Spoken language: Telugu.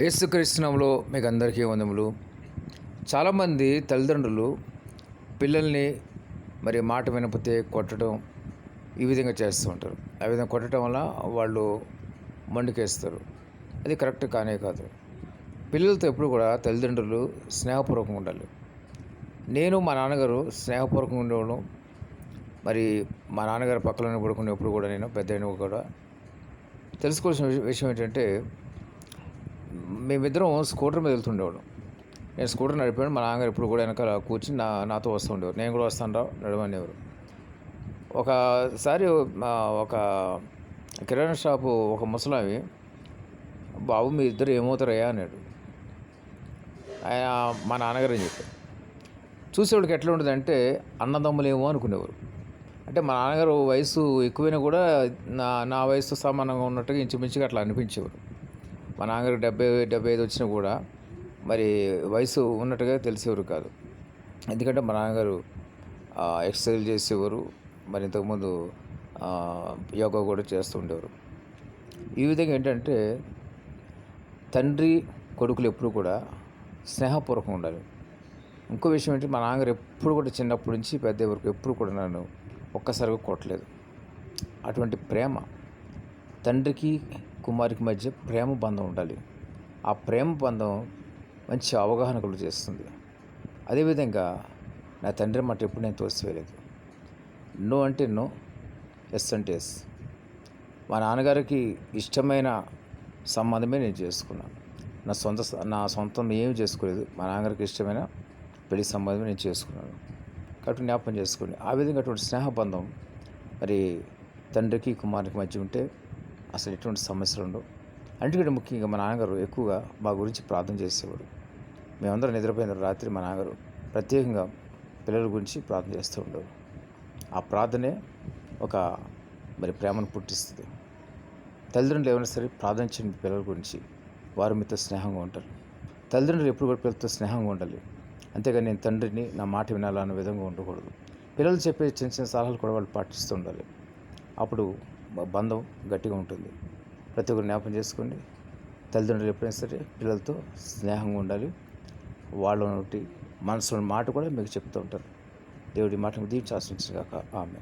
యేసుక్రీస్తునంలో మీకు అందరికీ వందములు. చాలామంది తల్లిదండ్రులు పిల్లల్ని మరి మాట వినకపోతే కొట్టడం ఈ విధంగా చేస్తూ ఉంటారు. ఆ విధంగా కొట్టడం వల్ల వాళ్ళు మండుకేస్తారు. అది కరెక్ట్ కానే కాదు. పిల్లలతో ఎప్పుడు కూడా తల్లిదండ్రులు స్నేహపూర్వకంగా ఉండాలి. నేను మా నాన్నగారు స్నేహపూర్వకంగా ఉండడం మరి మా నాన్నగారు పక్కన పడుకునేప్పుడు కూడా నేను పెద్ద కూడా తెలుసుకోవాల్సిన విషయం ఏంటంటే మేమిద్దరం స్కూటర్ మీద వెళ్తుండేవాడు నేను స్కూటర్ నడిపాను మా నాన్నగారు ఇప్పుడు కూడా వెనకాల కూర్చుని నా నాతో వస్తుండేవారు నేను కూడా వస్తాను రా నడవనేవారు. ఒకసారి మా ఒక కిరాణా షాపు ఒక ముసలావి బాబు మీ ఇద్దరు ఏమవుతారయ్యా? అన్నాడు. ఆయన మా నాన్నగారు అని చెప్పారు? చూసేవాడికి ఎట్లా ఉంటుందంటే అన్నదమ్ములేమో అనుకునేవారు. అంటే మా నాన్నగారు వయసు ఎక్కువైనా కూడా నా నా వయసు సమానంగా ఉన్నట్టుగా ఇంచుమించుగా అట్లా అనిపించేవారు. మా నాన్నగారు డెబ్బై డెబ్బై ఐదు వచ్చినా కూడా మరి వయసు ఉన్నట్టుగా తెలిసేవారు కాదు. ఎందుకంటే మా నాన్నగారు ఎక్సర్సైజ్ చేసేవారు. మరి ఇంతకుముందు యోగా కూడా చేస్తూ ఉండేవారు. ఈ విధంగా ఏంటంటే తండ్రి కొడుకులు ఎప్పుడు కూడా స్నేహపూర్వకంగా ఉండాలి. ఇంకో విషయం ఏంటి మా నాన్నగారు ఎప్పుడు కూడా చిన్నప్పటి నుంచి పెద్ద వరకు ఎప్పుడు కూడా నన్ను ఒక్కసారిగా కొట్టలేదు. అటువంటి ప్రేమ తండ్రికి కుమారికి మధ్య ప్రేమ బంధం ఉండాలి. ఆ ప్రేమ బంధం మంచి అవగాహన కలుగు చేస్తుంది. అదేవిధంగా నా తండ్రి మాట ఎప్పుడు నేను తోసివేయలేదు. నో అంటే నో ఎస్ అంటే ఎస్. మా నాన్నగారికి ఇష్టమైన సంబంధమే నేను చేసుకున్నాను. నా సొంత నా సొంతం ఏమి చేసుకోలేదు. మా నాన్నగారికి ఇష్టమైన పెళ్ళి సంబంధమే నేను చేసుకున్నాను. కాబట్టి జ్ఞాపకం చేసుకోండి. ఆ విధంగా అటువంటి స్నేహబంధం మరి తండ్రికి కుమారునికి మధ్య ఉంటే అసలు ఎటువంటి సమస్యలు ఉండవు. అన్నిటికంటే ముఖ్యంగా మా నాన్నగారు ఎక్కువగా మా గురించి ప్రార్థన చేసేవాడు మేమందరం నిద్రపోయిన రాత్రి మా నాన్నగారు ప్రత్యేకంగా పిల్లల గురించి ప్రార్థన చేస్తూ ఉండేవారు. ఆ ప్రార్థనే ఒక మరి ప్రేమను పుట్టిస్తుంది. తల్లిదండ్రులు ఏమైనా సరే ప్రార్థన పిల్లల గురించి వారు మీతో స్నేహంగా ఉంటారు. తల్లిదండ్రులు ఎప్పుడు కూడా పిల్లలతో స్నేహంగా ఉండాలి. అంతేగాని నేను తండ్రిని నా మాట వినాలన్న విధంగా ఉండకూడదు. పిల్లలు చెప్పే చిన్న చిన్న సలహాలు కూడా వాళ్ళు పాటిస్తూ ఉండాలి. అప్పుడు బంధం గట్టిగా ఉంటుంది. ప్రతి ఒక్కరు జ్ఞాపకం చేసుకోండి. తల్లిదండ్రులు ఎప్పుడైనా సరే పిల్లలతో స్నేహంగా ఉండాలి. వాళ్ళ మనసులో మాట కూడా మీకు చెప్తూ ఉంటారు. దేవుడి మాటను దీవించి ఆశించగాక ఆమె